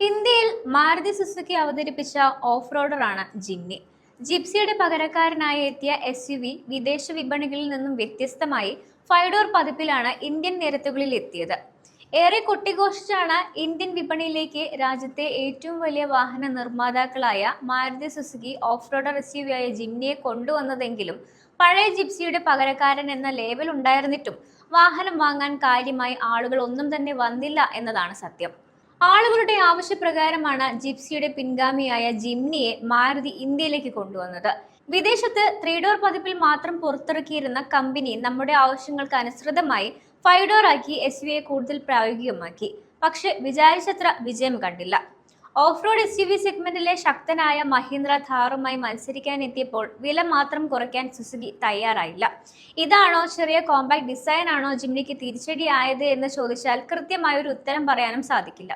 ഇന്ത്യയിൽ മാരുതി സുസുക്കി അവതരിപ്പിച്ച ഓഫ് റോഡറാണ് ജിന്നി. ജിപ്സിയുടെ പകരക്കാരനായി എത്തിയ എസ് യു വി വിദേശ വിപണികളിൽ നിന്നും വ്യത്യസ്തമായി ഫൈഡോർ പതിപ്പിലാണ് ഇന്ത്യൻ നിരത്തുകളിൽ എത്തിയത്. ഏറെ കൊട്ടിഘോഷിച്ചാണ് ഇന്ത്യൻ വിപണിയിലേക്ക് രാജ്യത്തെ ഏറ്റവും വലിയ വാഹന നിർമ്മാതാക്കളായ Maruti Suzuki off roader S U വിയായ ജിമ്നിയെ കൊണ്ടുവന്നതെങ്കിലും പഴയ ജിപ്സിയുടെ പകരക്കാരൻ എന്ന ലേബൽ ഉണ്ടായിരുന്നിട്ടും വാഹനം വാങ്ങാൻ കാര്യമായി ആളുകൾ ഒന്നും തന്നെ വന്നില്ല എന്നതാണ് സത്യം. ആളുകളുടെ ആവശ്യപ്രകാരമാണ് ജിപ്സിയുടെ പിൻഗാമിയായ ജിംനിയെ മാരുതി ഇന്ത്യയിലേക്ക് കൊണ്ടുവന്നത്. വിദേശത്ത് ത്രീ ഡോർ പതിപ്പിൽ മാത്രം പുറത്തിറക്കിയിരുന്ന കമ്പനി നമ്മുടെ ആവശ്യങ്ങൾക്ക് അനുസൃതമായി ഫൈവ് ഡോർ ആക്കി എസ് കൂടുതൽ പ്രായോഗികമാക്കി. പക്ഷെ വിചാരിച്ചത്ര വിജയം കണ്ടില്ല. Off road S U V സെഗ്മെന്റിലെ ശക്തനായ മഹീന്ദ്ര ഥാറുമായി മത്സരിക്കാൻ എത്തിയപ്പോൾ വില മാത്രം കുറയ്ക്കാൻ സുസുക്കി തയ്യാറായില്ല. ഇതാണോ ചെറിയ കോമ്പാക്ട് ഡിസൈൻ ആണോ ജിംനിക്ക് തിരിച്ചടിയായത് എന്ന് ചോദിച്ചാൽ കൃത്യമായ ഒരു ഉത്തരം പറയാനും സാധിക്കില്ല.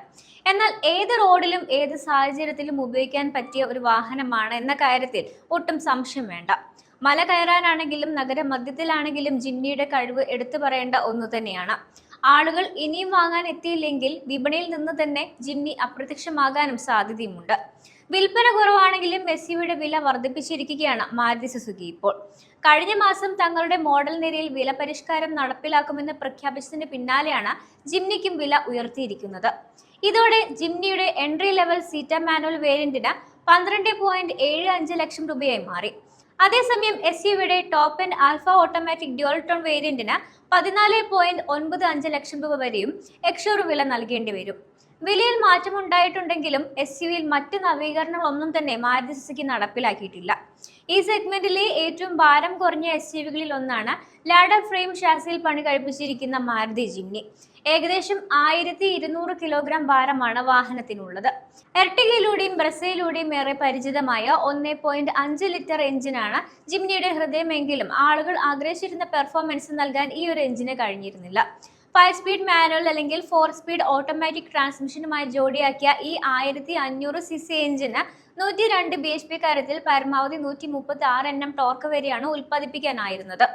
എന്നാൽ ഏത് റോഡിലും ഏത് സാഹചര്യത്തിലും ഉപയോഗിക്കാൻ പറ്റിയ ഒരു വാഹനമാണ് എന്ന കാര്യത്തിൽ ഒട്ടും സംശയം വേണ്ട. മല കയറാനാണെങ്കിലും നഗരമധ്യത്തിലാണെങ്കിലും ജിംനിയുടെ കഴിവ് എടുത്തു പറയേണ്ട ഒന്നു തന്നെയാണ്. ആളുകൾ ഇനിയും വാങ്ങാൻ എത്തിയില്ലെങ്കിൽ വിപണിയിൽ നിന്ന് തന്നെ ജിംനി അപ്രത്യക്ഷമാകാനും സാധ്യതയുമുണ്ട്. വിൽപ്പന കുറവാണെങ്കിലും മെസ്സിയുടെ വില വർദ്ധിപ്പിച്ചിരിക്കുകയാണ് മാരുതി സുസുക്കി ഇപ്പോൾ. കഴിഞ്ഞ മാസം തങ്ങളുടെ മോഡൽ നിരയിൽ വില പരിഷ്കാരം നടപ്പിലാക്കുമെന്ന് പ്രഖ്യാപിച്ചതിന് പിന്നാലെയാണ് ജിംനിക്കും വില ഉയർത്തിയിരിക്കുന്നത്. ഇതോടെ ജിംനിയുടെ എൻട്രി ലെവൽ സീറ്റ മാനുവൽ വേരിയന്റിന് പന്ത്രണ്ട് പോയിന്റ് ഏഴ് അഞ്ച് ലക്ഷം രൂപയായി മാറി. അതേസമയം S യുവിയുടെ top end Alpha automatic dual tone വേരിയന്റിന് പതിനാല് പോയിന്റ് ഒൻപത് അഞ്ച് ലക്ഷം രൂപ വരെയും എക്സോർ വില നൽകേണ്ടി വരും. വിലയിൽ മാറ്റമുണ്ടായിട്ടുണ്ടെങ്കിലും എസ് യുവിൽ മറ്റ് നവീകരണങ്ങളൊന്നും തന്നെ മാരുതി സുസുക്കി നടപ്പിലാക്കിയിട്ടില്ല. ഈ സെഗ്മെന്റിലെ ഏറ്റവും ഭാരം കുറഞ്ഞ എസ് യുവികളിൽ ഒന്നാണ് ലാഡർ ഫ്രെയിം ഷാസിയിൽ പണി കഴിപ്പിച്ചിരിക്കുന്ന മാരുതി ജിംനി. ഏകദേശം ആയിരത്തി ഇരുന്നൂറ് കിലോഗ്രാം ഭാരമാണ് വാഹനത്തിനുള്ളത്. എർട്ടിഗയിലൂടെയും ബ്രസയിലൂടെയും ഏറെ പരിചിതമായ ഒന്നേ പോയിന്റ് അഞ്ച് ലിറ്റർ എഞ്ചിനാണ് ജിംനിയുടെ ഹൃദയമെങ്കിലും ആളുകൾ ആഗ്രഹിച്ചിരുന്ന പെർഫോമൻസ് നൽകാൻ ഈ ഒരു എഞ്ചിന് കഴിഞ്ഞിരുന്നില്ല. ഫൈവ് സ്പീഡ് മാനുവൽ അല്ലെങ്കിൽ ഫോർ സ്പീഡ് ഓട്ടോമാറ്റിക് ട്രാൻസ്മിഷനുമായി ജോഡിയാക്കിയ ഈ ആയിരത്തി അഞ്ഞൂറ് സി സി എഞ്ചിന് നൂറ്റി രണ്ട് ബി എച്ച് പി കാര്യത്തിൽ പരമാവധി നൂറ്റി മുപ്പത്തി ആറ് എണ്ണം ടോർക്ക് വരെയാണ് ഉൽപ്പാദിപ്പിക്കാനായിരുന്നത്.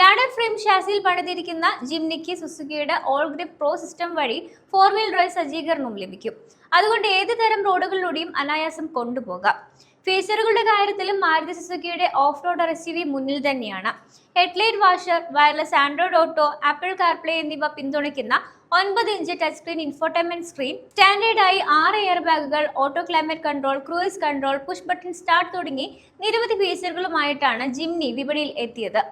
ലാഡർ ഫ്രെയിം ഷാസിയിൽ പണിതിരിക്കുന്ന ജിംനിക്ക് സുസുക്കിയുടെ ഓൾ ഗ്രിപ്പ് പ്രോ സിസ്റ്റം വഴി ഫോർ വീൽ ഡ്രൈവ് സജ്ജീകരണവും ലഭിക്കും. അതുകൊണ്ട് ഏത് തരം റോഡുകളിലൂടെയും അനായാസം കൊണ്ടുപോകാം. ഫീച്ചറുകളുടെ കാര്യത്തിലും മാരുതി സുസുക്കിയുടെ ഓഫ് റോഡ് എസ് യു മുന്നിൽ തന്നെയാണ്. Headlight washer wireless Android Auto Apple CarPlay എന്നിവ പിന്തുണയ്ക്കുന്ന ഒൻപത് inch touch screen infotainment screen സ്റ്റാൻഡേർഡായി ആറ് എയർ ബാഗുകൾ auto climate control cruise control push button start തുടങ്ങി നിരവധി ഫീച്ചറുകളുമായിട്ടാണ് ജിംനി വിപണിയിൽ എത്തിയത്.